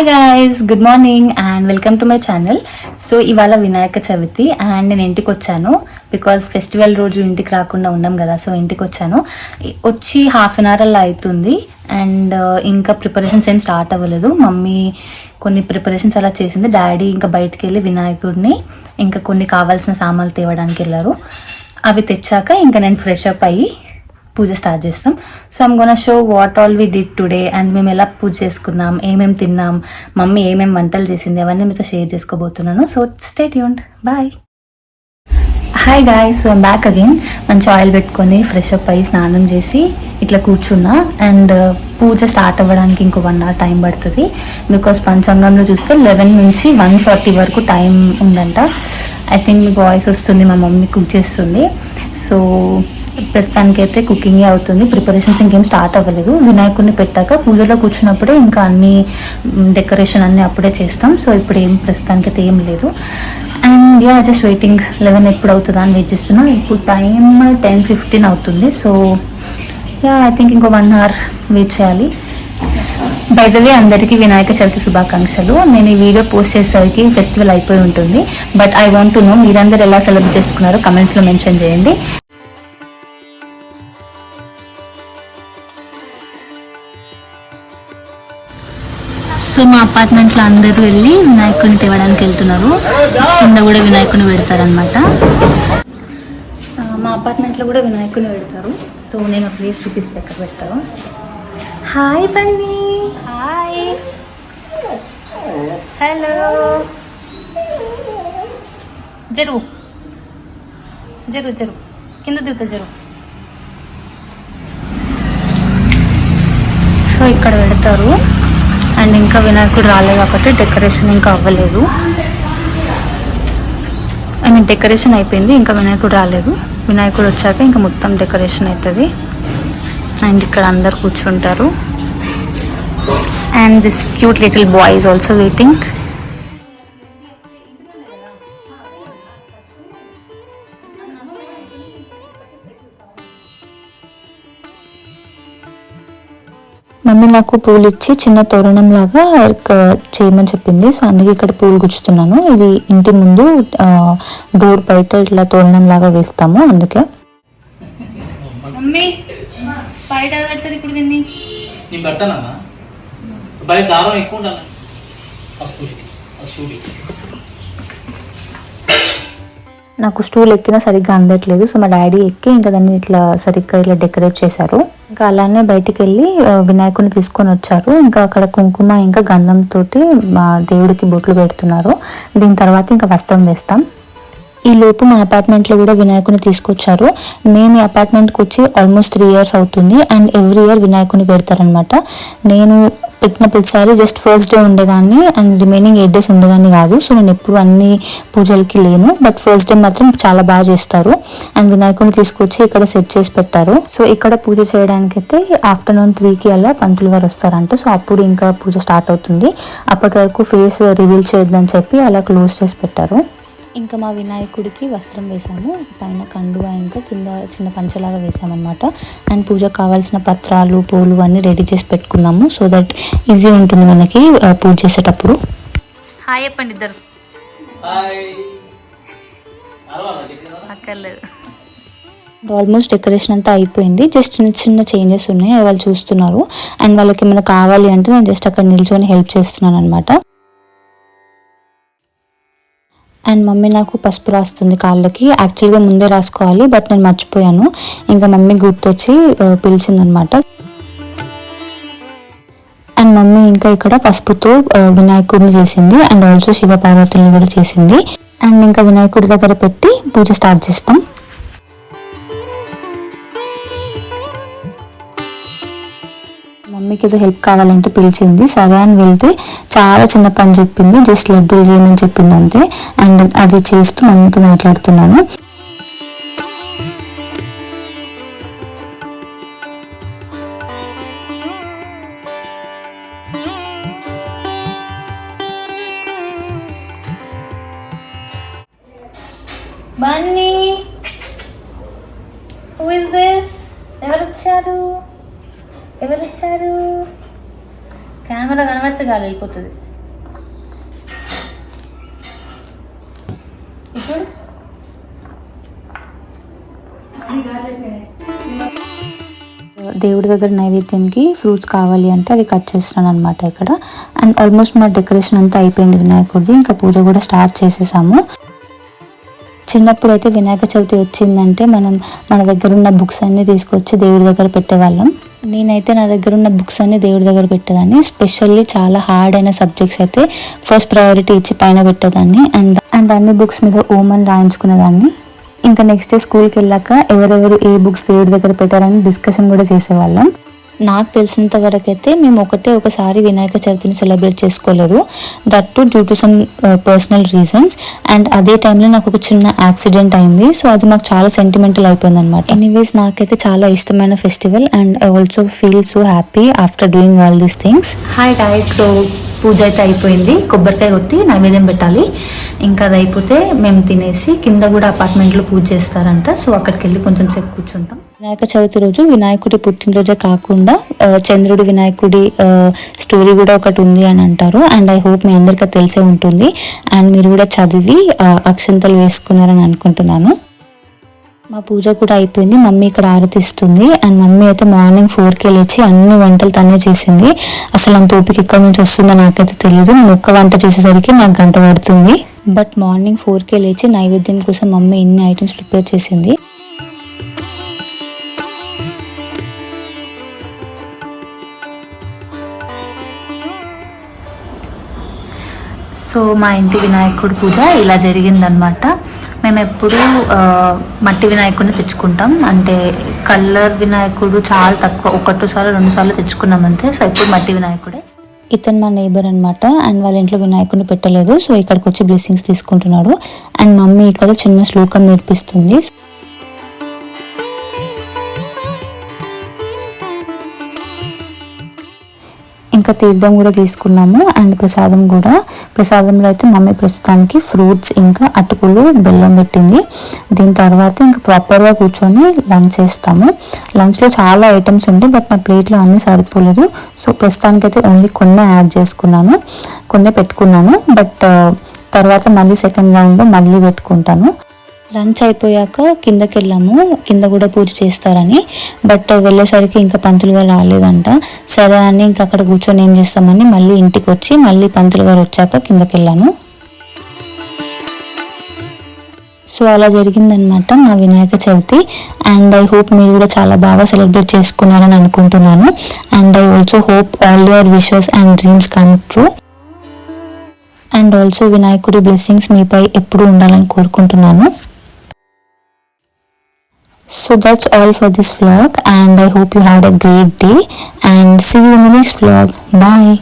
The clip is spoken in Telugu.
Hi guys good morning and welcome to my channel so ఇవాళ వినాయక చవితి అండ్ నేను ఇంటికి వచ్చాను బికాస్ ఫెస్టివల్ రోజు ఇంటికి రాకుండా ఉన్నాం కదా సో ఇంటికి వచ్చాను. వచ్చి హాఫ్ అన్ అవర్ అలా అవుతుంది అండ్ uh, ఇంకా ప్రిపరేషన్స్ ఏం స్టార్ట్ అవ్వలేదు. మమ్మీ కొన్ని ప్రిపరేషన్స్ అలా చేసింది. డాడీ ఇంకా బయటికి వెళ్ళి వినాయకుడిని ఇంకా కొన్ని కావాల్సిన సామాన్లు తేవడానికి వెళ్ళారు. అవి తెచ్చాక ఇంకా నేను ఫ్రెష్ అప్ అయ్యి పూజ స్టార్ట్ చేస్తాం. So I'm gonna show what all we did today and మేము ఎలా పూజ చేసుకున్నాం ఏమేమి తిన్నాం మమ్మీ ఏమేమి వంటలు చేసింది అవన్నీ మీతో షేర్ చేసుకోబోతున్నాను. So stay tuned bye hi guys back again మంచి ఆయిల్ పెట్టుకొని ఫ్రెష్ అప్ అయ్యి స్నానం చేసి ఇట్లా కూర్చున్నా. అండ్ uh, పూజ స్టార్ట్ అవ్వడానికి ఇంకో వన్ అవర్ టైం పడుతుంది. బికాస్ పంచాంగంలో చూస్తే లెవెన్ నుంచి వన్ ఫార్టీ వరకు టైం ఉందంట. ఐ థింక్ మీకు వాయిస్ వస్తుంది మా మమ్మీ కుక్ చేస్తుంది. సో ప్రస్తుతానికైతే కుకింగే అవుతుంది. ప్రిపరేషన్స్ ఇంకేం స్టార్ట్ అవ్వలేదు. వినాయకుడిని పెట్టాక పూజలో కూర్చున్నప్పుడే ఇంకా అన్ని డెకరేషన్ అన్ని అప్పుడే చేస్తాం. సో ఇప్పుడు ఏం ప్రస్తుతానికైతే ఏం లేదు. And ya just waiting eleven ఎప్పుడు అవుతుందా అని వెయిట్ చేస్తున్నాం. ఇప్పుడు టైం టెన్ ఫిఫ్టీన్ అవుతుంది. సో యా ఐ థింక్ ఇంకో వన్ అవర్ వెయిట్ చేయాలి. బైదవే అందరికీ వినాయక చవితి శుభాకాంక్షలు. నేను ఈ వీడియో పోస్ట్ చేసేసరికి ఫెస్టివల్ అయిపోయి ఉంటుంది. But I want to know మీరందరూ ఎలా సెలబ్రేట్ చేసుకున్నారో కమెంట్స్లో మెన్షన్ చేయండి. సో మా అపార్ట్మెంట్లో అందరూ వెళ్ళి వినాయకుడిని తేవడానికి వెళ్తున్నారు. కింద కూడా వినాయకుడిని పెడతారనమాట మా అపార్ట్మెంట్లో కూడా వినాయకుడిని పెడతారు. సో నేను ఒక ప్లేస్ చూపిస్తే ఎక్కడ పెడతారు. హాయ్ బన్నీ. హాయ్. హలో. జరుగు. జరుగు జరుగు. కింద దిగుతా జరుగు. సో ఇక్కడ పెడతారు. అండ్ ఇంకా వినాయకుడు రాలేదు కాబట్టి డెకరేషన్ ఇంకా అవ్వలేదు. ఐ మీన్ డెకరేషన్ అయిపోయింది ఇంకా వినాయకుడు రాలేదు. వినాయకుడు వచ్చాక ఇంకా మొత్తం డెకరేషన్ అవుతుంది అండ్ ఇక్కడ అందరు కూర్చుంటారు. And this cute little boy is also waiting. Mummy నాకు పూలు ఇచ్చి చిన్న తోరణం లాగా చేయమని చెప్పింది. సో అందుకే ఇక్కడ పూలు గుచ్చుతున్నాను. ఇది ఇంటి ముందు డోర్ బయట ఇట్లా తోరణం లాగా వేస్తాము అందుకే. ఇప్పుడు నాకు స్టూల్ ఎక్కినా సరిగ్గా అందట్లేదు. సో మా డాడీ ఎక్కి ఇంకా దాన్ని ఇట్లా సరిగ్గా ఇట్లా డెకరేట్ చేశారు. ఇంకా అలానే బయటికి వెళ్ళి వినాయకుడిని తీసుకొని వచ్చారు. ఇంకా అక్కడ కుంకుమ ఇంకా గంధంతో మా దేవుడికి బొట్లు పెడుతున్నారు. దీని తర్వాత ఇంకా వస్త్రం వేస్తాం. ఈ లోపు మా అపార్ట్మెంట్లో కూడా వినాయకుని తీసుకొచ్చారు. మేము ఈ అపార్ట్మెంట్కి వచ్చి ఆల్మోస్ట్ త్రీ ఇయర్స్ అవుతుంది. అండ్ ఎవ్రీ ఇయర్ వినాయకుని పెడతారనమాట నేను పెట్టిన ప్రతిసారి జస్ట్ ఫస్ట్ డే ఉండేదాన్ని అండ్ రిమైనింగ్ ఎయిట్ డేస్ ఉండేదాన్ని కాదు. సో నేను ఎప్పుడు అన్ని పూజలకి లేను. బట్ ఫస్ట్ డే మాత్రం చాలా బాగా చేస్తారు. అండ్ వినాయకుని తీసుకొచ్చి ఇక్కడ సెట్ చేసి పెట్టారు. సో ఇక్కడ పూజ చేయడానికి అయితే ఆఫ్టర్నూన్ త్రీకి అలా పంతులు గారు వస్తారంట. సో అప్పుడు ఇంకా పూజ స్టార్ట్ అవుతుంది. అప్పటి వరకు ఫేస్ రివీల్ చేయొద్దని చెప్పి అలా క్లోజ్ చేసి పెట్టారు. ఇంకా మా వినాయకుడికి వస్త్రం వేసాము పైన కండువా ఇంకా కింద చిన్న పంచలాగా వేసామన్నమాట అండ్ పూజకు కావాల్సిన పత్రాలు పూలు అన్నీ రెడీ చేసి పెట్టుకున్నాము. సో దట్ ఈజీ ఉంటుంది మనకి పూజ చేసేటప్పుడు. హాయ్ చెప్పండి ఇద్దరు. అక్కర్లేదు. ఆల్మోస్ట్ డెకరేషన్ అంతా అయిపోయింది. జస్ట్ చిన్న చిన్న చేంజెస్ ఉన్నాయి అవి వాళ్ళు చూస్తున్నారు. అండ్ వాళ్ళకి ఏమైనా కావాలి అంటే నేను జస్ట్ అక్కడ నిల్చొని హెల్ప్ చేస్తున్నాను అనమాట అండ్ మమ్మీ నాకు పసుపు రాస్తుంది కాళ్ళకి. యాక్చువల్గా ముందే రాసుకోవాలి బట్ నేను మర్చిపోయాను. ఇంకా మమ్మీ గుర్తొచ్చి పిలిచిందనమాట. అండ్ మమ్మీ ఇంకా ఇక్కడ పసుపుతో వినాయకుడిని చేసింది. అండ్ ఆల్సో శివ పార్వతుల్ని కూడా చేసింది. అండ్ ఇంకా వినాయకుడి దగ్గర పెట్టి పూజ స్టార్ట్ చేస్తాం. మమ్మీకి ఏదో హెల్ప్ కావాలంటే పిలిచింది. సరే అని వెళ్తే చాలా చిన్న పని చెప్పింది. జస్ట్ లడ్డూలు చేయమని చెప్పింది అంతే. అండ్ అది చేస్తూ మమ్మీతో మాట్లాడుతున్నాను. బన్నీ హూ ఇస్ దిస్ ఎవరు వచ్చారు ఎవరు వచ్చారు పడితే వెళ్ళిపోతుంది. ఇప్పుడు? దేవుడి దగ్గర నైవేద్యంకి ఫ్రూట్స్ కావాలి అంటే అది కట్ చేస్తున్నాను అనమాట ఇక్కడ. అండ్ ఆల్మోస్ట్ మా డెకరేషన్ అంతా అయిపోయింది వినాయకుడిది. ఇంకా పూజ కూడా స్టార్ట్ చేసేసాము. చిన్నప్పుడు అయితే వినాయక చవితి వచ్చిందంటే మనం మన దగ్గర ఉన్న బుక్స్ అన్ని తీసుకొచ్చి దేవుడి దగ్గర పెట్టేవాళ్ళం. నేనైతే నా దగ్గర ఉన్న బుక్స్ అన్ని దేవుడి దగ్గర పెట్టేదాన్ని. స్పెషల్లీ చాలా హార్డ్ అయిన సబ్జెక్ట్స్ అయితే ఫస్ట్ ప్రయారిటీ ఇచ్చి పైన పెట్టేదాన్ని. అండ్ అండ్ అన్ని బుక్స్ మీద ఓమన్ రాయించుకునేదాన్ని. ఇంకా నెక్స్ట్ డే స్కూల్కి వెళ్ళాక ఎవరెవరు ఏ బుక్స్ దేవుడి దగ్గర పెట్టారని డిస్కషన్ కూడా చేసేవాళ్ళం. నాకు తెలిసినంత వరకు అయితే మేము ఒకటే ఒకసారి వినాయక చవితిని సెలబ్రేట్ చేసుకోలేదు. That to due to some personal reasons and అదే టైంలో నాకు ఒక చిన్న యాక్సిడెంట్ అయింది. సో అది మాకు చాలా సెంటిమెంటల్ అయిపోయింది అనమాట ఎనీవేస్ నాకైతే చాలా ఇష్టమైన festival and I also feel so happy after doing all these things hi guys so పూజ అయితే అయిపోయింది. కొబ్బరికాయ కొట్టి నైవేద్యం పెట్టాలి. ఇంకా అది అయిపోతే మేము తినేసి కింద కూడా అపార్ట్మెంట్లో పూజ చేస్తారంట. సో అక్కడికి వెళ్ళి కొంచెం సేపు కూర్చుంటాం. వినాయక చవితి రోజు వినాయకుడి పుట్టినరోజే కాకుండా చంద్రుడి వినాయకుడి స్టోరీ కూడా ఒకటి ఉంది అని అంటారు. అండ్ ఐ హోప్ మీ అందరికీ తెలిసే ఉంటుంది. అండ్ మీరు కూడా చదివి అక్షంతలు వేసుకున్నారని అనుకుంటున్నాను. మా పూజ కూడా అయిపోయింది. మమ్మీ ఇక్కడ ఆరతిస్తుంది. అండ్ మమ్మీ అయితే మార్నింగ్ ఫోర్కి లేచి అన్ని వంటలు తనే చేసింది. అసలు అంత ఓపిక ఎక్కడి నుంచి వస్తుందో నాకైతే తెలియదు నేను ఒక్క వంట చేసేసరికి నాకు గంట పడుతుంది. బట్ మార్నింగ్ ఫోర్కే లేచి నైవేద్యం కోసం మమ్మీ ఇన్ని ఐటమ్స్ ప్రిపేర్ చేసింది. సో మా ఇంటి వినాయకుడి పూజ ఇలా జరిగిందనమాట మేము ఎప్పుడూ మట్టి వినాయకుడిని తెచ్చుకుంటాం. అంటే కలర్ వినాయకుడు చాలా తక్కువ ఒకటోసారి సార్లు రెండు సార్లు తెచ్చుకున్నాం అంతే సో ఇప్పుడు మట్టి వినాయకుడే. ఇతను మా నేబర్ అనమాట అండ్ వాళ్ళ ఇంట్లో వినాయకుడిని పెట్టలేదు. సో ఇక్కడికి వచ్చి బ్లెస్సింగ్స్ తీసుకుంటున్నాడు. అండ్ మమ్మీ ఇక్కడ చిన్న శ్లోకం నేర్పిస్తుంది. ఇంకా తీర్థం కూడా తీసుకున్నాము అండ్ ప్రసాదం కూడా. ప్రసాదంలో అయితే మమ్మీ ప్రస్తుతానికి ఫ్రూట్స్ ఇంకా అటుకులు బెల్లం పెట్టింది. దీని తర్వాత ఇంకా ప్రాపర్గా కూర్చొని లంచ్ చేస్తాము. లంచ్లో చాలా ఐటమ్స్ ఉంటాయి బట్ నా ప్లేట్లో అన్నీ సరిపోలేదు. సో ప్రస్తుతానికి అయితే ఓన్లీ కొన్ని యాడ్ చేసుకున్నాను. కొన్ని పెట్టుకున్నాను. బట్ తర్వాత మళ్ళీ సెకండ్ రౌండ్లో మళ్ళీ పెట్టుకుంటాను. లంచ్ అయిపోయాక కిందకి వెళ్ళాము కింద కూడా పూజ చేస్తారని. బట్ వెళ్ళేసరికి ఇంకా పంతులు గారు రాలేదంట. సరే అని ఇంకా అక్కడ కూర్చొని ఏం చేస్తామని మళ్ళీ ఇంటికి వచ్చి మళ్ళీ పంతులు గారు వచ్చాక కిందకి వెళ్ళాను సో అలా జరిగిందనమాట మా Vinayaka Chavithi. And I hope మీరు కూడా చాలా బాగా సెలబ్రేట్ చేసుకున్నారని అనుకుంటున్నాను. And I also hope all your wishes and dreams come true. And also వినాయకుడి బ్లెస్సింగ్స్ మీపై ఎప్పుడు ఉండాలని కోరుకుంటున్నాను. So that's all for this vlog and I hope you had a great day and see you in the next vlog. Bye.